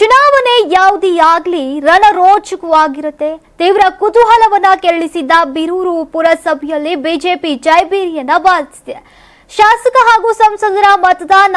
ಚುನಾವಣೆ ಯಾವುದೇ ಆಗ್ಲಿ ರಣರೋಚಕವಾಗಿರುತ್ತೆ. ತೀವ್ರ ಕುತೂಹಲವನ್ನ ಕೆರಳಿಸಿದ್ದ ಬೀರೂರು ಪುರಸಭೆಯಲ್ಲಿ ಬಿಜೆಪಿ ಜೈಬೀರಿಯನ್ನ ಬಾಧಿಸಿದೆ. ಶಾಸಕ ಹಾಗೂ ಸಂಸದರ ಮತದಾನ,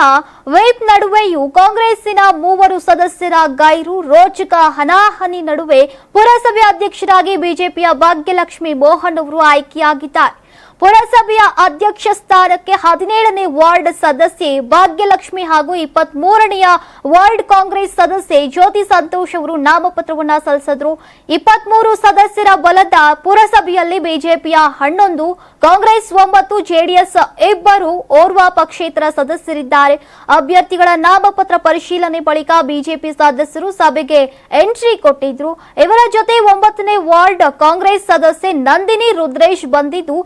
ವೇಪ್ ನಡುವೆಯೂ ಕಾಂಗ್ರೆಸ್ಸಿನ ಮೂವರು ಸದಸ್ಯರ ಗೈರು ರೋಚಕ ಹನಾಹನಿ ನಡುವೆ ಪುರಸಭೆ ಅಧ್ಯಕ್ಷರಾಗಿ ಬಿಜೆಪಿಯ ಭಾಗ್ಯಲಕ್ಷ್ಮಿ ಮೋಹನ್ ಅವರು ಆಯ್ಕೆಯಾಗಿದ್ದಾರೆ. ಪುರಸಭೆಯ ಅಧ್ಯಕ್ಷ ಸ್ಥಾನಕ್ಕೆ ಹದಿನೇಳನೇ ವಾರ್ಡ್ ಸದಸ್ಯೆ ಭಾಗ್ಯಲಕ್ಷ್ಮಿ ಹಾಗೂ ಇಪ್ಪತ್ತ್ ಮೂರನೆಯ ವಾರ್ಡ್ ಕಾಂಗ್ರೆಸ್ ಸದಸ್ಯೆ ಜ್ಯೋತಿ ಸಂತೋಷ್ ಅವರು ನಾಮಪತ್ರವನ್ನ ಸಲ್ಲಿಸಿದ್ರು. ಇಪ್ಪತ್ಮೂರು ಸದಸ್ಯರ ಬಲದ ಪುರಸಭೆಯಲ್ಲಿ ಬಿಜೆಪಿಯ ಹನ್ನೊಂದು, ಕಾಂಗ್ರೆಸ್ ಒಂಬತ್ತು, ಜೆಡಿಎಸ್ ಇಬ್ಬರು ಓರ್ವ ಪಕ್ಷೇತರ ಸದಸ್ಯರಿದ್ದಾರೆ. ಅಭ್ಯರ್ಥಿಗಳ ನಾಮಪತ್ರ ಪರಿಶೀಲನೆ ಬಳಿಕ ಬಿಜೆಪಿ ಸದಸ್ಯರು ಸಭೆಗೆ ಎಂಟ್ರಿ ಕೊಟ್ಟಿದ್ರು. ಇವರ ಜೊತೆ ಒಂಬತ್ತನೇ ವಾರ್ಡ್ ಕಾಂಗ್ರೆಸ್ ಸದಸ್ಯೆ ನಂದಿನಿ ರುದ್ರೇಶ್ ಬಂದಿದ್ದು.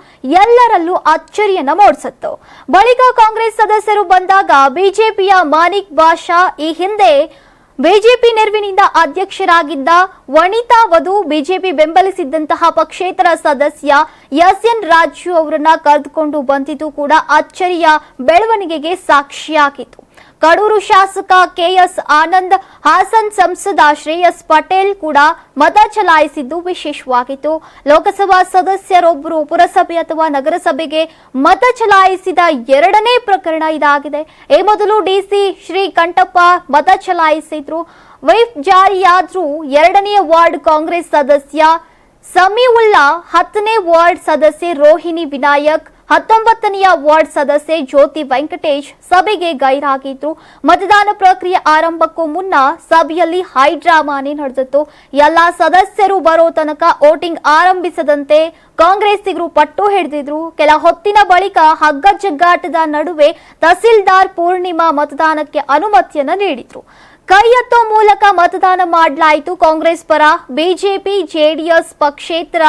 ಎಲ್ಲರಲ್ಲೂ ಅಚ್ಚರಿಯನ್ನ ಮೂಡಿಸಿತ್ತು. ಬಳಿಕ ಕಾಂಗ್ರೆಸ್ ಸದಸ್ಯರು ಬಂದಾಗ ಬಿಜೆಪಿಯ ಮಾನಿಕ್ ಬಾಷಾ ಈ ಹಿಂದೆ ಬಿಜೆಪಿ ನೆರವಿನಿಂದ ಅಧ್ಯಕ್ಷರಾಗಿದ್ದ ವನಿತಾ ವಧು ಬಿಜೆಪಿ ಬೆಂಬಲಿಸಿದ್ದಂತಹ ಪಕ್ಷೇತರ ಸದಸ್ಯ ಎಸ್ ಎನ್ ರಾಜು ಅವರನ್ನ ಕರೆದುಕೊಂಡು ಬಂದಿದ್ದು ಕೂಡ ಅಚ್ಚರಿಯ ಬೆಳವಣಿಗೆಗೆ ಸಾಕ್ಷಿಯಾಗಿತ್ತು. ಕಡೂರು ಶಾಸಕ ಕೆಎಸ್ ಆನಂದ್, ಹಾಸನ್ ಸಂಸದ ಶ್ರೇಯಸ್ ಪಟೇಲ್ ಕೂಡ ಮತ ಚಲಾಯಿಸಿದ್ದು ವಿಶೇಷವಾಗಿತ್ತು. ಲೋಕಸಭಾ ಸದಸ್ಯರೊಬ್ಬರು ಪುರಸಭೆ ಅಥವಾ ನಗರಸಭೆಗೆ ಮತ ಚಲಾಯಿಸಿದ ಎರಡನೇ ಪ್ರಕರಣ ಇದಾಗಿದೆ. ಈ ಮೊದಲು ಡಿಸಿ ಶ್ರೀಕಂಠಪ್ಪ ಮತ ಚಲಾಯಿಸಿದ್ರು. ವೈಫ್ ಜಾರಿಯಾದ್ರೂ ಎರಡನೇ ವಾರ್ಡ್ ಕಾಂಗ್ರೆಸ್ ಸದಸ್ಯ ಸಮೀವುಲ್ಲಾ, ಹತ್ತನೇ ವಾರ್ಡ್ ಸದಸ್ಯೆ ರೋಹಿಣಿ ವಿನಾಯಕ್ ಹತ್ತೊಂಬತ್ತನೆಯ ವಾರ್ಡ್ ಸದಸ್ಯೆ ಜ್ಯೋತಿ ವೆಂಕಟೇಶ್ ಸಭೆಗೆ ಗೈರಾಗಿದ್ರು. ಮತದಾನ ಪ್ರಕ್ರಿಯೆ ಆರಂಭಕ್ಕೂ ಮುನ್ನ ಸಭೆಯಲ್ಲಿ ಹೈಡ್ರಾಮಾನೆ ನಡೆದಿತ್ತು. ಎಲ್ಲಾ ಸದಸ್ಯರು ಬರೋ ತನಕ ವೋಟಿಂಗ್ ಆರಂಭಿಸದಂತೆ ಕಾಂಗ್ರೆಸ್ಸಿಗರು ಪಟ್ಟು ಹಿಡಿದಿದ್ರು. ಕೆಲ ಹೊತ್ತಿನ ಬಳಿಕ ಹಗ್ಗ ಜಗ್ಗಾಟದ ನಡುವೆ ತಹಸೀಲ್ದಾರ್ ಪೂರ್ಣಿಮಾ ಮತದಾನಕ್ಕೆ ಅನುಮತಿಯನ್ನು ನೀಡಿದ್ರು. ಕೈ ಎತ್ತೋ ಮೂಲಕ ಮತದಾನ ಮಾಡಲಾಯಿತು ಕಾಂಗ್ರೆಸ್ ಪರ. ಬಿಜೆಪಿ, ಜೆಡಿಎಸ್ ಪಕ್ಷೇತರ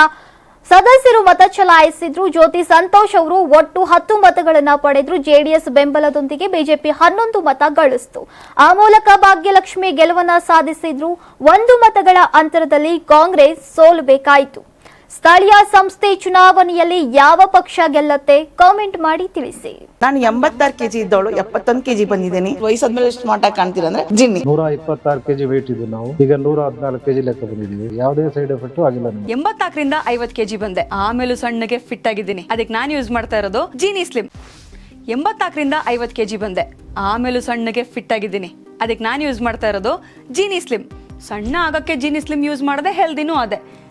ಸದಸ್ಯರು ಮತ ಚಲಾಯಿಸಿದ್ರು. ಜ್ಯೋತಿ ಸಂತೋಷ್ ಅವರು ಒಟ್ಟು ಹತ್ತು ಮತಗಳನ್ನ ಪಡೆದ್ರು. ಜೆಡಿಎಸ್ ಬೆಂಬಲದೊಂದಿಗೆ ಬಿಜೆಪಿ ಹನ್ನೊಂದು ಮತ ಗಳಿಸಿತು. ಆ ಮೂಲಕ ಭಾಗ್ಯಲಕ್ಷ್ಮಿ ಗೆಲುವನ್ನ ಸಾಧಿಸಿದ್ರು. ಒಂದು ಮತಗಳ ಅಂತರದಲ್ಲಿ ಕಾಂಗ್ರೆಸ್ ಸೋಲಬೇಕಾಯಿತು ಸ್ಥಳೀಯ ಸಂಸ್ಥೆ ಚುನಾವಣೆಯಲ್ಲಿ ಯಾವ ಪಕ್ಷ ಗೆಲ್ಲತ್ತೆ ಕಾಮೆಂಟ್ ಮಾಡಿ ತಿಳಿಸಿ. ನಾನು ಎಂಬತ್ತಾರು ಕೆಜಿ ಇದ್ದವಳು ಎಪ್ಪತ್ತೊಂದು ಕೆಜಿ ಬಂದಿದ್ದೀನಿ. ವಯಸ್ಸಾದ್ಮೇಲೆ ಸ್ಮಾರ್ಟ್ ಆಗಿ ಕಾಣ್ತೀರಾ ಅಂದ್ರೆ ಜಿನ್ನಿ. ನೂರ ಇಪ್ಪತ್ತಾರು ಕೆಜಿ ವೇಟ್ ಇದ್ದು ನಾವು. ಈಗ ನೂರ ಹದಿನಾಲ್ಕು ಕೆಜಿ ಲೆಕ್ಕ ಬಂದಿದ್ದೀವಿ. ಯಾವುದೇ ಸೈಡ್ ಎಫೆಕ್ಟ್ ಆಗಿಲ್ಲ ನಮಗೆ. ಎಂಬತ್ನಾಲ್ಕರಿಂದ ಐವತ್ತು ಕೆಜಿ ಬಂದೆ. ಆಮೇಲೂ ಸಣ್ಣಗೆ ಫಿಟ್ ಆಗಿದ್ದೀನಿ. ಅದಕ್ಕೆ ನಾನು ಯೂಸ್ ಮಾಡ್ತಾ ಇರೋದು ಜೀನಿ ಸ್ಲಿಮ್ ಎಂಬತ್ನಾಲ್ಕರಿಂದ ಐವತ್ತು ಕೆಜಿ ಬಂದೆ. ಆಮೇಲೂ ಸಣ್ಣಗೆ ಫಿಟ್ ಆಗಿದ್ದೀನಿ. ಅದಕ್ಕೆ ನಾನು ಯೂಸ್ ಮಾಡ್ತಾ ಇರೋದು ಜೀನಿ ಸ್ಲಿಮ್ ಸಣ್ಣ ಆಗಕ್ಕೆ ಜೀನಿ ಸ್ಲಿಮ್ ಯೂಸ್ ಮಾಡದೆ ಹೆಲ್ದಿನೂ ಅದೇ.